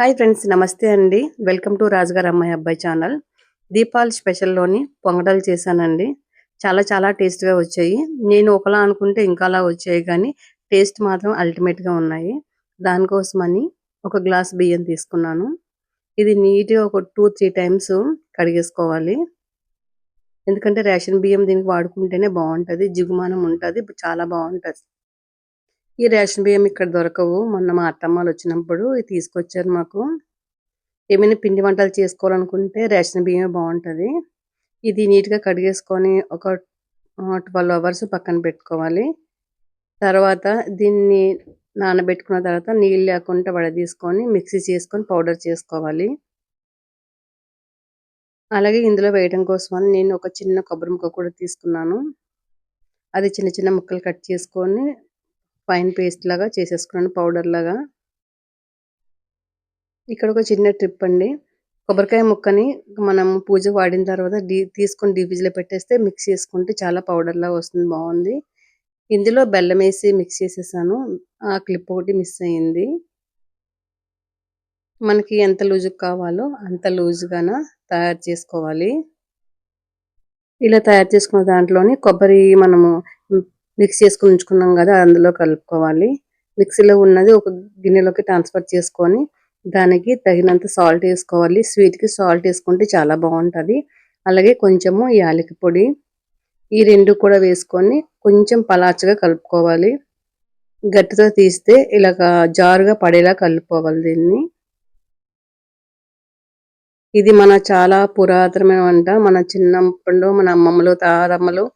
Hi friends నమస్తే అండి. Welcome to రాజుగారు అమ్మాయి అబ్బాయి ఛానల్. దీపావళి స్పెషల్లోని పొంగడాలు చేశానండి. చాలా చాలా టేస్ట్గా వచ్చాయి. నేను ఒకలా అనుకుంటే ఇంకాలా వచ్చాయి కానీ టేస్ట్ మాత్రం అల్టిమేట్గా ఉన్నాయి. దానికోసమని ఒక గ్లాస్ బియ్యం తీసుకున్నాను. ఇది నీట్గా ఒక టూ త్రీ టైమ్స్ కడిగేసుకోవాలి. ఎందుకంటే రేషన్ బియ్యం దీనికి వాడుకుంటేనే బాగుంటుంది జిగుమానం ఉంటుంది చాలా బాగుంటుంది. ఈ రేషన్ బియ్యం ఇక్కడ దొరకవు. మొన్న మా అత్తమ్మలు వచ్చినప్పుడు తీసుకొచ్చారు మాకు. ఏమైనా పిండి వంటలు చేసుకోవాలనుకుంటే రేషన్ బియ్యమే బాగుంటుంది. ఇది నీట్గా కడిగేసుకొని ఒక ట్వెల్వ్ అవర్స్ పక్కన పెట్టుకోవాలి. తర్వాత దీన్ని నానబెట్టుకున్న తర్వాత నీళ్ళు లేకుండా వడదీసుకొని మిక్సీ చేసుకొని పౌడర్ చేసుకోవాలి. అలాగే ఇందులో వేయడం కోసం నేను ఒక చిన్న కొబ్బరి ముక్క కూడా తీసుకున్నాను. అది చిన్న చిన్న ముక్కలు కట్ చేసుకొని ఫైన్ పేస్ట్ లాగా చేసేసుకున్నాను పౌడర్ లాగా. ఇక్కడ ఒక చిన్న ట్రిప్ అండి. కొబ్బరికాయ ముక్కని మనం పూజ వాడిన తర్వాత డీ తీసుకొని డీ లో పెట్టేస్తే మిక్స్ చేసుకుంటే చాలా పౌడర్ లాగా వస్తుంది బాగుంది. ఇందులో బెల్లం వేసి మిక్స్ చేసేసాను. ఆ క్లిప్ ఒకటి మిస్ అయ్యింది మనకి ఎంత లూజు కావాలో అంత లూజుగాన తయారు చేసుకోవాలి. ఇలా తయారు చేసుకున్న దాంట్లోని కొబ్బరి మనము మిక్స్ చేసుకుని ఉంచుకున్నాం కదా అందులో కలుపుకోవాలి. మిక్సీలో ఉన్నది ఒక గిన్నెలోకి ట్రాన్స్ఫర్ చేసుకొని దానికి తగినంత సాల్ట్ వేసుకోవాలి. స్వీట్కి సాల్ట్ వేసుకుంటే చాలా బాగుంటుంది. అలాగే కొంచెము యాలకి పొడి ఈ రెండు కూడా వేసుకొని కొంచెం పలాచగా కలుపుకోవాలి. గట్టితో తీస్తే ఇలాగ జారుగా పడేలా కలుపుకోవాలి దీన్ని. ఇది మన చాలా పురాతనమైన వంట. మన చిన్నప్పుడు మన అమ్మమ్మలు తారమ్మలు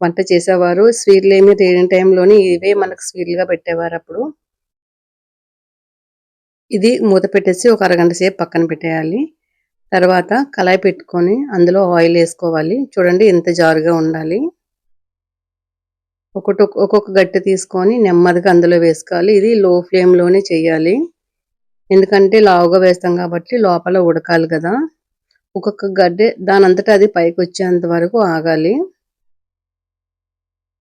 వంట చేసేవారు. స్వీట్లు ఏమి లేని టైంలోని ఇవే మనకు స్వీట్లుగా పెట్టేవారు అప్పుడు. ఇది మూత పెట్టేసి ఒక అరగంట సేపు పక్కన పెట్టేయాలి. తర్వాత కళాయి పెట్టుకొని అందులో ఆయిల్ వేసుకోవాలి. చూడండి ఎంత జారుగా ఉండాలి. ఒకటి ఒక్కొక్క గట్టె తీసుకొని నెమ్మదిగా అందులో వేసుకోవాలి. ఇది లో ఫ్లేమ్లోనే చేయాలి. ఎందుకంటే లావుగా వేస్తాం కాబట్టి లోపల ఉడకాలి కదా. ఒక్కొక్క గడ్డె దాని అంతటా అది పైకి వచ్చేంత వరకు ఆగాలి.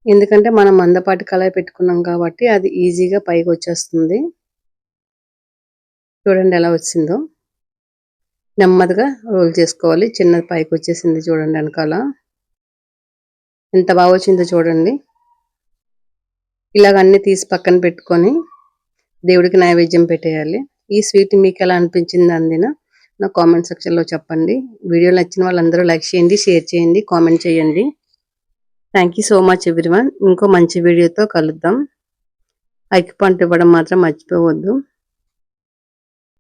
ఎందుకంటే మనం మందపాటి కళాయి పెట్టుకున్నాం కాబట్టి అది ఈజీగా పైకి వచ్చేస్తుంది. చూడండి ఎలా వచ్చిందో. నెమ్మదిగా రోల్ చేసుకోవాలి. చిన్నది పైకి వచ్చేసింది చూడండి వెనకాల. ఎంత బాగా వచ్చిందో చూడండి. ఇలాగ అన్ని తీసి పక్కన పెట్టుకొని దేవుడికి నైవేద్యం పెట్టేయాలి. ఈ స్వీట్ మీకు ఎలా అనిపించింది అందిన నా కామెంట్ సెక్షన్లో చెప్పండి. వీడియో నచ్చిన వాళ్ళందరూ లైక్ చేయండి షేర్ చేయండి కామెంట్ చేయండి. Thank you so much everyone ఇంకో మంచి వీడియోతో కలుద్దాం. ఐక్య పంట ఇవ్వడం మాత్రం మర్చిపోవద్దు.